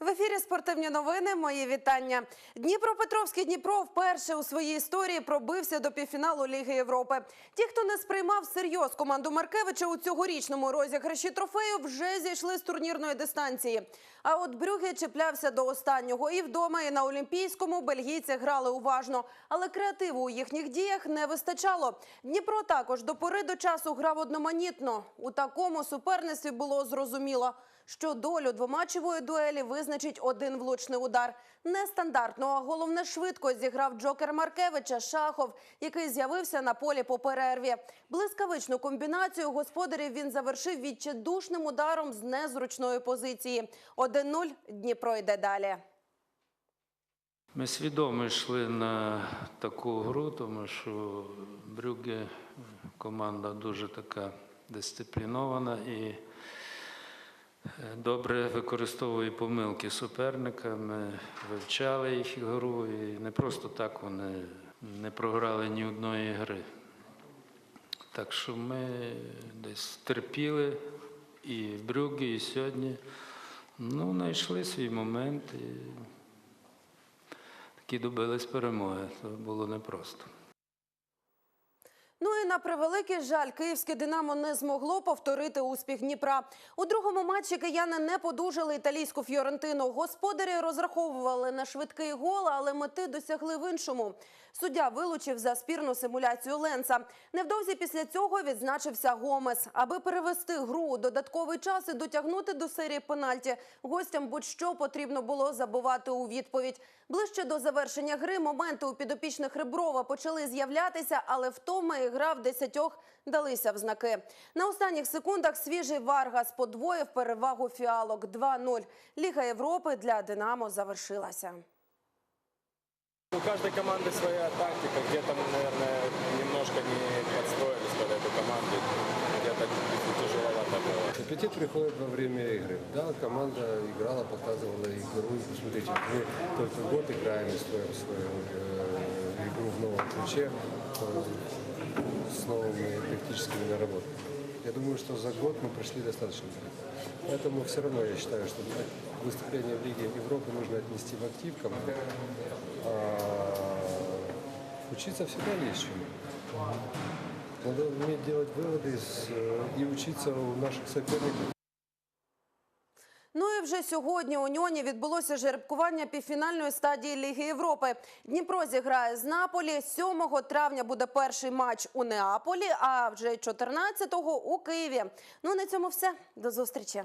В ефірі спортивні новини. Мої вітання. Дніпропетровський Дніпро вперше у своїй історії пробився до півфіналу Ліги Європи. Ті, хто не сприймав всерйоз команду Маркевича у цьогорічному розіграші трофею, вже зійшли з турнірної дистанції. А от Брюге чіплявся до останнього і вдома, і на Олімпійському бельгійці грали уважно, але креативу у їхніх діях не вистачало. Дніпро також до пори до часу грав одноманітно. У такому суперництві було зрозуміло, що долю двоматчевої дуелі визначить один влучний удар. Нестандартно, а головне швидко зіграв Джокер Маркевича Шахов, який з'явився на полі по перерві. Блискавичну комбінацію господарів він завершив відчайдушним ударом з незручної позиції. 1-0 Дніпро йде далі. Ми свідомо йшли на таку гру, тому що Брюгге команда дуже така дисциплінована і добре використовує помилки суперника. Ми вивчали їх гру і не просто так вони не програли ні одної гри. Так що ми десь терпіли і в Брюгге, і сьогодні. Ну, знайшли свій момент. І такі добились перемоги. Це було непросто. На превеликий жаль, київське Динамо не змогло повторити успіх Дніпра. У другому матчі кияни не подужали італійську Фіорентину. Господарі розраховували на швидкий гол, але мети досягли в іншому. Суддя вилучив за спірну симуляцію Ленца. Невдовзі після цього відзначився Гомес. Аби перевести гру у додатковий час і дотягнути до серії пенальті, гостям будь-що потрібно було забувати у відповідь. Ближче до завершення гри моменти у підопічних Реброва почали з'являтися, але втома і гра в десятьох далися в знаки. На останніх секундах свіжий Варгас подвоїв перевагу фіалок 2-0. Ліга Європи для Динамо завершилася. У каждой команды своя тактика. Где-то мы, наверное, немножко не подстроились под эту команду. Где-то тяжеловато было. Аппетит приходит во время игры. Да, команда играла, показывала игру. Смотрите, мы только год играем и строим свою э, игру в новом ключе э, с новыми тактическими наработками. Я думаю, что за год мы прошли достаточно далеко. Поэтому все равно я считаю, что выступление в Лиге Европы нужно отнести в актив команды. А учиться всегда есть чему. Надо уметь делать выводы из, э, и учиться у наших соперников. Ну і вже сьогодні у ньоні відбулося жеребкування півфінальної стадії Ліги Європи. Дніпро зіграє з Наполі. 7 травня буде перший матч у Неаполі, а вже 14-го у Києві. Ну на цьому все. До зустрічі.